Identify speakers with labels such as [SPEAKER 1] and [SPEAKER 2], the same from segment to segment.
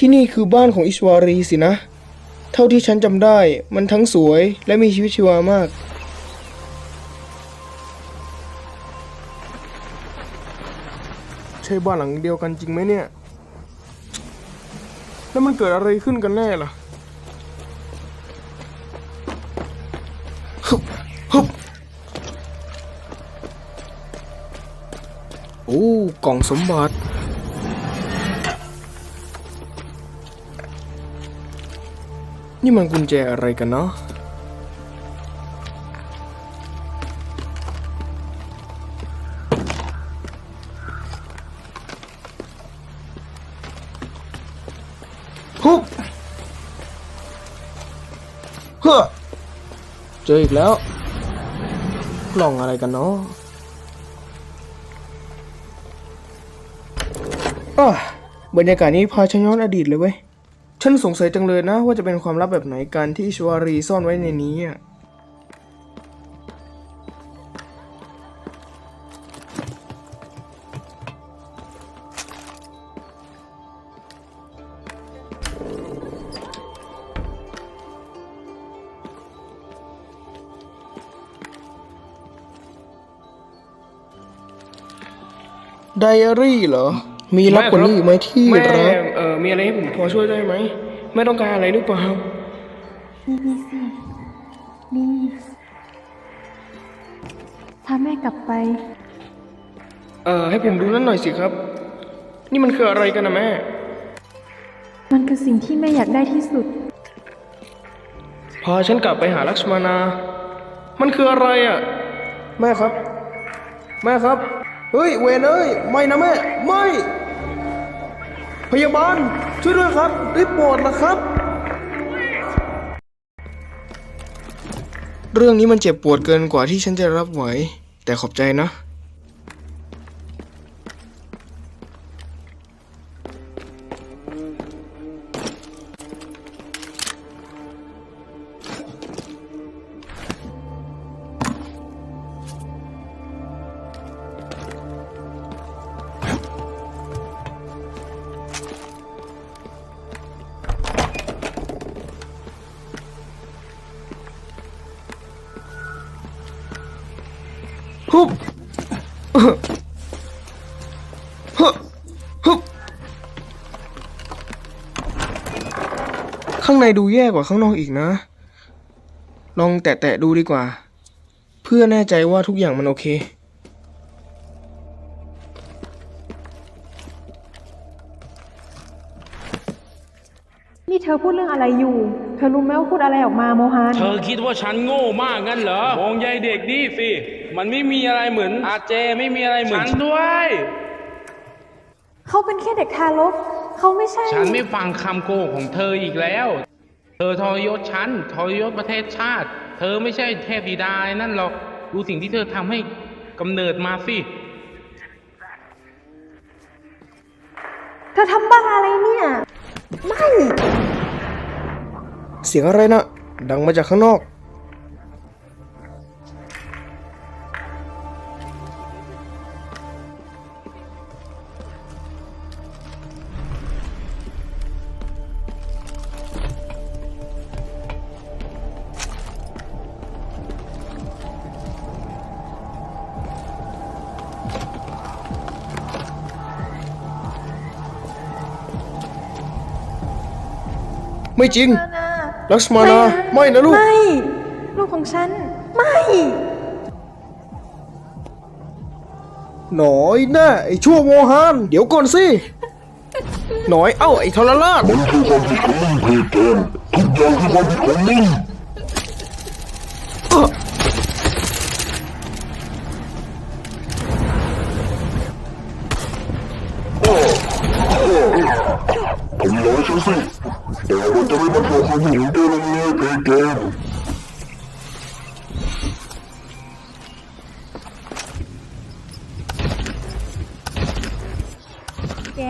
[SPEAKER 1] ที่นี่คือบ้านของอิชวารีสินะ เท่าที่ฉันจำได้ มันทั้งสวยและมีชีวิตชีวามาก ใช่บ้านหลังเดียวกันจริงไหมเนี่ย แล้วมันเกิดอะไรขึ้นกันแน่ล่ะฮึบฮึบโอ้ กล่องสมบัติ นี่มันกุญแจอะไรกันเนาะฮึบเฮ้อเจออีกแล้วกล่องอะไรกันเนาะอะบรรยากาศนี้พาฉันย้อนอดีตเลยเว้ย ฉันสงสัยจังเลยนะว่าจะเป็นความลับแบบไหนกันที่ชวารีซ่อนไว้ในนี้อะไดอารี่เหรอ มีลับกว่านี้อีกไหมที่
[SPEAKER 2] แม่
[SPEAKER 1] รัก
[SPEAKER 2] เออมีอะไรให้ผมพอช่วยได้ไหมแม่ต้องการอะไรหรือเปล่า
[SPEAKER 3] มีสิมีพาแม่กลับไป
[SPEAKER 2] เออให้ผมดูนั่นหน่อยสิครับ นี่มันคืออะไรกันนะแม่
[SPEAKER 3] มันคือสิ่งที่แม่อยากได้ที่สุด
[SPEAKER 2] พาฉันกลับไปหาลักษมานา มันคืออะไรอะ
[SPEAKER 1] แม่ครับ แม่ครับ เฮ้ยเวนเอ้ยไม่นะแม่ ไม่ พยาบาลช่วยด้วยครับรีบโปรดนะครับ เรื่องนี้มันเจ็บปวดเกินกว่าที่ฉันจะรับไหว แต่ขอบใจนะ ฮึบฮึบฮึบข้างในดูแย่กว่าข้างนอกอีกนะ ลองแตะๆดูดีกว่า เพื่อแน่ใจว่าทุกอย่างมันโอเค
[SPEAKER 3] นี่เธอพูดเรื่องอะไรอยู่ เธอรู้ไหมว่าพูดอะไรออกมาโมฮัน
[SPEAKER 4] เธอคิดว่าฉันโง่มากงั้นเหรอมองยายเด็กนี่สิ มันไม่มีอะไรเหมือนอาเจไม่มีอะไรเหมือนฉันด้วย
[SPEAKER 3] เขาเป็นแค่เด็กทารกเขาไม่ใช่
[SPEAKER 4] ฉันไม่ฟังคำโกหกของเธออีกแล้ว เธอทรยศฉันทรยศประเทศชาติ เธอไม่ใช่เทพธิดาอะไรนั่นหรอกดูสิ่งที่เธอทำให้กำเนิดมาสิ
[SPEAKER 3] เธอทำบ้าอะไรเนี่ย ไม่
[SPEAKER 1] เสียงอะไรนะ ดังมาจากข้างนอก ไม่จริง ลักษมานาไม่นะลูก
[SPEAKER 3] ไม่ ลูกของฉัน ไม่
[SPEAKER 1] หน่อยแน่ไอ้ชั่วโมหันเดี๋ยวก่อนสิ หน่อยเอ้าไอ้ทรราช
[SPEAKER 5] มันคือความผิดของมึงเพเกนทุกอย่างคือความผิดของมึงทำร้ายฉันสิ แต่ว่าจะไม่บรรเทาความหิวแกลงเลยเพเกน
[SPEAKER 3] แก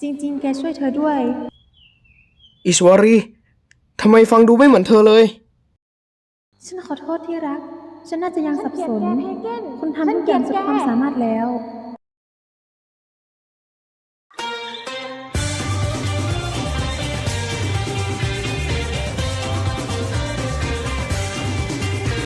[SPEAKER 3] จริง ๆ แกช่วยเธอด้วย
[SPEAKER 1] อิสวารีทำไมฟังดูไม่เหมือนเธอเลย
[SPEAKER 3] ฉันขอโทษที่รัก ฉันน่าจะยังสับสน คุณทำทุกอย่างสุดความสามารถแล้ว